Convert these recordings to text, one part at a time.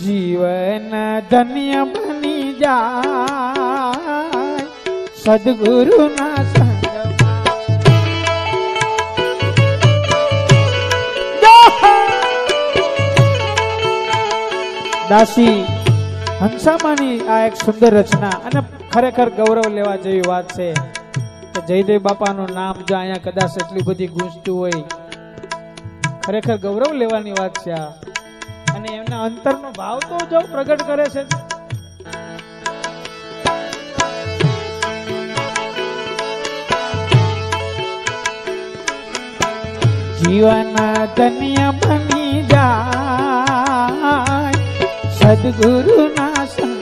જીવન ધન્ય બની જાય. સદગુરુના સંગમાં દાસી હંસામાની આ એક સુંદર રચના અને ખરેખર ગૌરવ લેવા જેવી વાત છે કે જયદેવ બાપાનું નામ જો અહીંયા કદાચ એટલી બધી ગૂંજતું હોય, ખરેખર ગૌરવ લેવાની વાત છે આ. અને એમના અંતરનો ભાવ તો જો પ્રગટ કરે છે. જીવન ધન્ય બની જાય. સદગુરુના સંગમાં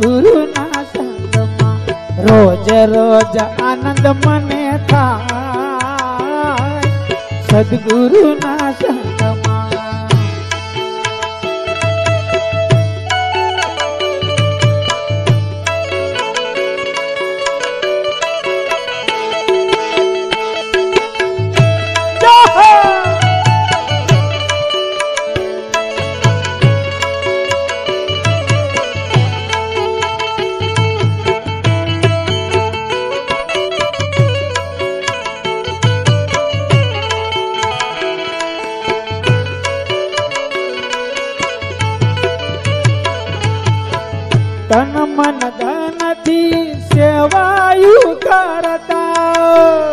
સદગુરુના સંગમાં રોજ રોજ આનંદ મને થાય. સદગુરુના સંગમાં તન મન ધનથી સેવાયું કરતા.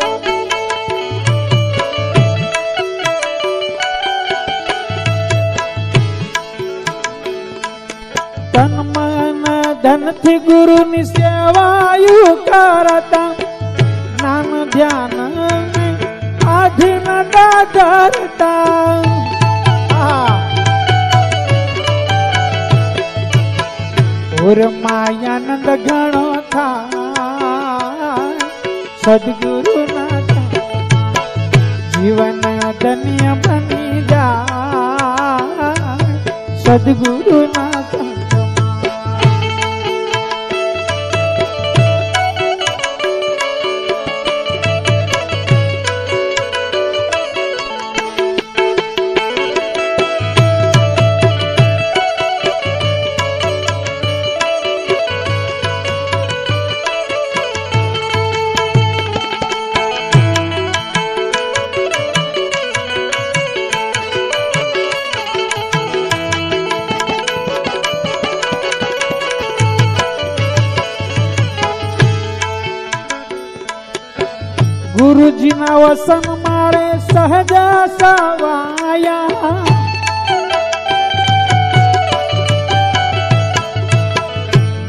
તન મન ધનથી ગુરુની સેવાયું કરતા. જ્ઞાન ધ્યાન આધીન દાદરતા ઓર માયાનંદ ઘણો થાય. સદગુરુ ના જીવન ધન્ય બની જા સદગુરુ ના ગુરુજીના વસન મારે સહજ સવાયા.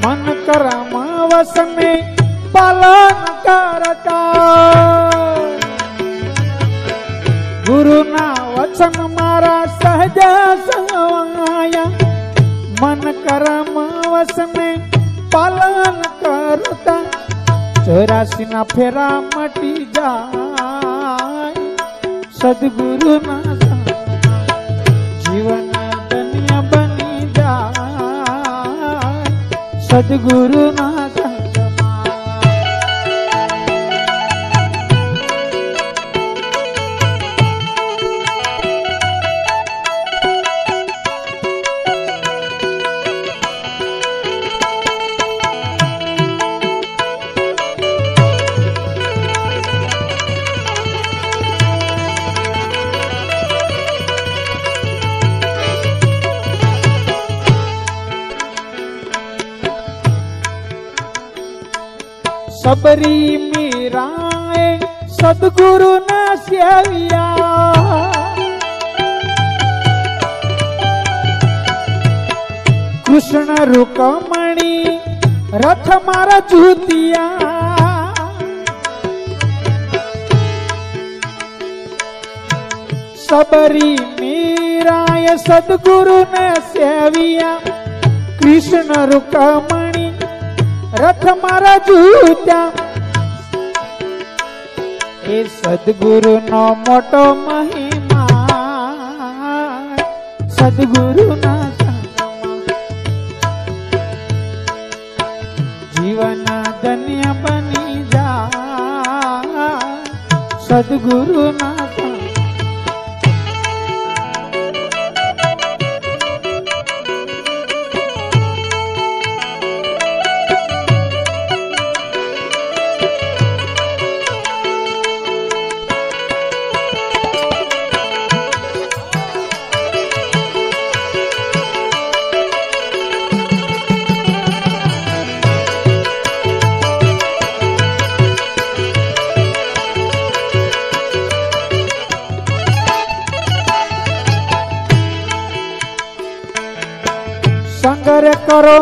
મન કરમ વસને પાલન કરતા. ગુરુના વચન મારા સહજ સવાયા. મન કરમ વસને પાલન કરતા. ચોરાસી ના ફેરા મટી જાય સદગુરુ ના જીવન ધન્ય બની જાય સદગુરુ ના સબરી મીરાએ સદગુરુ ના સેવિયા. કૃષ્ણ રૂકમણી રથ મારા જુતિયા. સબરી મીરાય સદગુરુને સેવિયા. કૃષ્ણ રૂકમણી રથ મારા જૂત્યા. એ સદગુરુ નો મોટો મહિમા. સદગુરુ ના જીવન ધન્ય બની જા. સદગુરુ ના સંગર કરો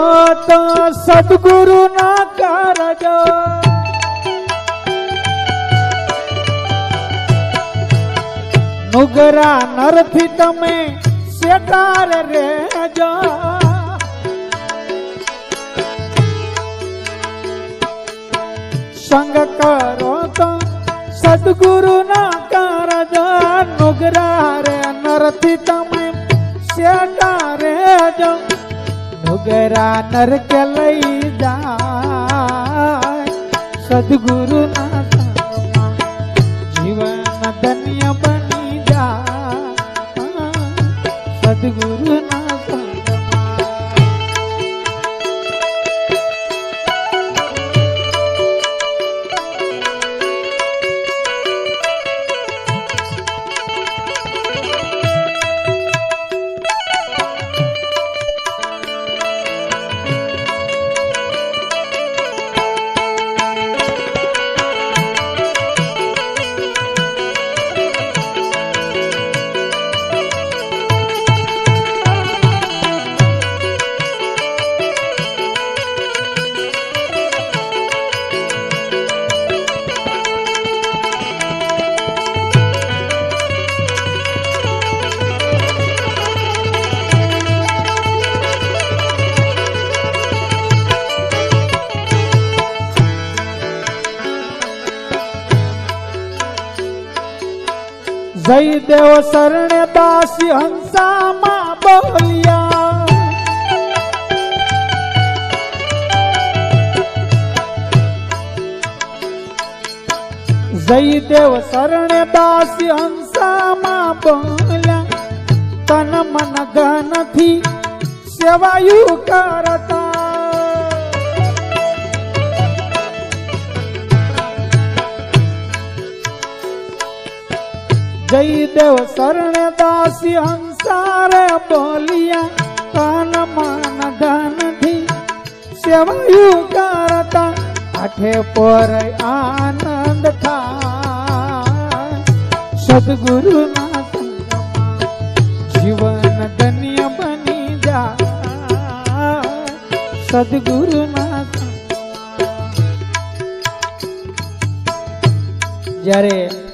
તો સદગુરુ ના કરજો. નુગરા નરથી તમે શેતાર રેજો સંગ કરો તો સદગુરુ ના કરજો. નુગરા રે નરથી તમે શેતાર રેજો નુગરા નરક લઈ જાય. સદગુરુ ના જીવન ધન્ય બની જાય. સદગુરુ ના જયદેવ શરણે દાસી હંસામાં બોલ્યા. જયદેવ શરણે દાસી હંસામાં બોલ્યા. તન મન ધનથી સેવાયું કરતા. જયદેવ શરણ દાસી હંસારે બોલિયા તન મન ધનથી સેવાયું કરતા, આઠે પર આનંદ થા સદગુરુ ના જીવન ધન્ય બની જા સદગુરુ ના જ્યારે